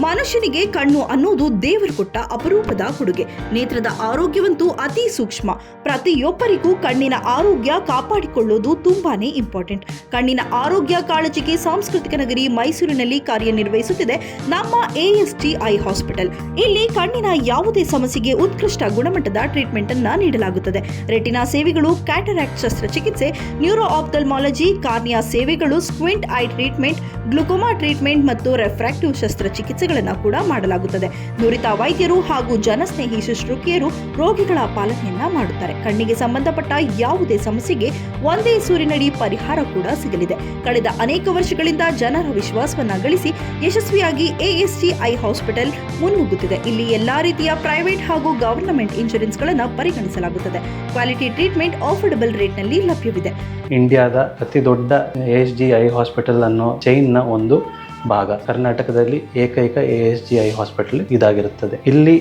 ಮನುಷ್ಯನಿಗೆ ಕಣ್ಣು ಅನ್ನೋದು ದೇವರು ಕೊಟ್ಟ ಅಪರೂಪದ ಕೊಡುಗೆ. ನೇತ್ರದ ಆರೋಗ್ಯವಂತೂ ಅತಿ ಸೂಕ್ಷ್ಮ. ಪ್ರತಿಯೊಬ್ಬರಿಗೂ ಕಣ್ಣಿನ ಆರೋಗ್ಯ ಕಾಪಾಡಿಕೊಳ್ಳೋದು ತುಂಬಾನೇ ಇಂಪಾರ್ಟೆಂಟ್. ಕಣ್ಣಿನ ಆರೋಗ್ಯ ಕಾಳಜಿಗೆ ಸಾಂಸ್ಕೃತಿಕ ನಗರಿ ಮೈಸೂರಿನಲ್ಲಿ ಕಾರ್ಯನಿರ್ವಹಿಸುತ್ತಿದೆ ನಮ್ಮ ಎಎಸ್ಟಿ ಐ ಹಾಸ್ಪಿಟಲ್. ಇಲ್ಲಿ ಕಣ್ಣಿನ ಯಾವುದೇ ಸಮಸ್ಯೆಗೆ ಉತ್ಕೃಷ್ಟ ಗುಣಮಟ್ಟದ ಟ್ರೀಟ್ಮೆಂಟ್ ಅನ್ನ ನೀಡಲಾಗುತ್ತದೆ. ರೆಟಿನಾ ಸೇವೆಗಳು, ಕ್ಯಾಟರಾಕ್ಟ್ ಶಸ್ತ್ರಚಿಕಿತ್ಸೆ, ನ್ಯೂರೋ ಆಪ್ಥಲ್ಮಾಲಜಿ ಕಾರ್ನಿಯಾ ಸೇವೆಗಳು, squint eye treatment, glaucoma treatment ಮತ್ತು ರೆಫ್ರಾಕ್ಟಿವ್ ಶಸ್ತ್ರಚಿಕಿತ್ಸೆಗಳನ್ನು ಕೂಡ ಮಾಡಲಾಗುತ್ತದೆ. ನುರಿತ ವೈದ್ಯರು ಹಾಗೂ ಜನಸ್ನೇಹಿ ಶುಶ್ರೂಕಿಯರು ರೋಗಿಗಳ ಪಾಲನೆಯನ್ನ ಮಾಡುತ್ತಾರೆ. ಕಣ್ಣಿಗೆ ಸಂಬಂಧಪಟ್ಟ ಯಾವುದೇ ಸಮಸ್ಯೆಗೆ ಒಂದೇ ಸೂರಿನಡಿ ಪರಿಹಾರ ಕೂಡ ಸಿಗಲಿದೆ. ಕಳೆದ ಅನೇಕ ವರ್ಷಗಳಿಂದ ಜನರ ವಿಶ್ವಾಸವನ್ನ ಗಳಿಸಿ ಯಶಸ್ವಿಯಾಗಿ ಎಎಸ್ಟಿ ಐ ಹಾಸ್ಪಿಟಲ್ ಮುನ್ನುಗ್ಗುತ್ತಿದೆ. ಇಲ್ಲಿ ಎಲ್ಲಾ ರೀತಿಯ ಪ್ರೈವೇಟ್ ಹಾಗೂ ಗವರ್ನಮೆಂಟ್ ಇನ್ಶೂರೆನ್ಸ್ಗಳನ್ನು ಪರಿಗಣಿಸಲಾಗುತ್ತದೆ. ಕ್ವಾಲಿಟಿ ಟ್ರೀಟ್ಮೆಂಟ್ ಆಫರ್ಡಬಲ್ ರೇಟ್ನಲ್ಲಿ ಲಭ್ಯವಿದೆ. ಇಂಡಿಯಾದ ಅತಿ ದೊಡ್ಡ ಎಸ್ ಜಿ ಐ ಹಾಸ್ಪಿಟಲ್ ಅನ್ನೋ ನ ಒಂದು ಭಾಗ. ಕರ್ನಾಟಕದಲ್ಲಿ ಏಕೈಕ A S G eye hospital ಇದಾಗಿರುತ್ತದೆ. ಇಲ್ಲಿ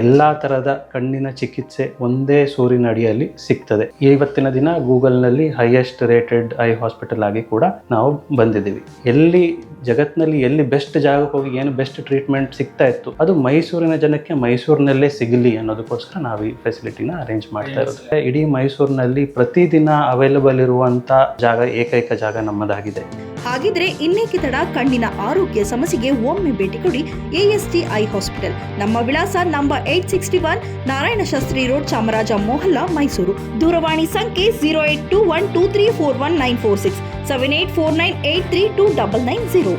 ಎಲ್ಲ ತರದ ಕಣ್ಣಿನ ಚಿಕಿತ್ಸೆ ಒಂದೇ ಸೂರಿನ ಅಡಿಯಲ್ಲಿ ಸಿಗ್ತದೆ. ಇವತ್ತಿನ ದಿನ ಗೂಗಲ್ನಲ್ಲಿ ಹೈಯೆಸ್ಟ್ ರೇಟೆಡ್ ಐ ಹಾಸ್ಪಿಟಲ್ ಆಗಿ ಕೂಡ ನಾವು ಬಂದಿದ್ದೀವಿ. ಎಲ್ಲಿ ಜಗತ್ತಿನಲ್ಲಿ ಎಲ್ಲಿ ಬೆಸ್ಟ್ ಜಾಗಕ್ಕೆ ಹೋಗಿ ಏನು ಬೆಸ್ಟ್ ಟ್ರೀಟ್ಮೆಂಟ್ ಸಿಗ್ತಾ ಇತ್ತು ಅದು ಮೈಸೂರಿನ ಜನಕ್ಕೆ ಮೈಸೂರಿನಲ್ಲೇ ಸಿಗಲಿ ಅನ್ನೋದಕ್ಕೋಸ್ಕರ ನಾವು ಈ ಫೆಸಿಲಿಟಿನ ಅರೇಂಜ್ ಮಾಡ್ತಾ ಇರೋದು. ಇಡೀ ಮೈಸೂರಿನಲ್ಲಿ ಪ್ರತಿದಿನ ಅವೈಲಬಲ್ ಇರುವಂಥ ಜಾಗ ಏಕೈಕ ಜಾಗ ನಮ್ಮದಾಗಿದೆ. ಹಾಗಿದ್ರೆ ಇನ್ನೇಕೆ ತಡ ಕಣ್ಣಿನ ಆರೋಗ್ಯ ಸಮಸ್ಯೆಗೆ ಒಮ್ಮೆ ಭೇಟಿ ಕೊಡಿ ಎಎಸ್ಟಿ ಐ ಹಾಸ್ಪಿಟಲ್. ನಮ್ಮ ವಿಳಾಸ number eight sixty one Narayana Shastri road Chamaraja Mohalla, Mysuru. ದೂರವಾಣಿ ಸಂಖ್ಯೆ zero eight two one two three four one nine four six, seven eight four nine eight three two double nine zero.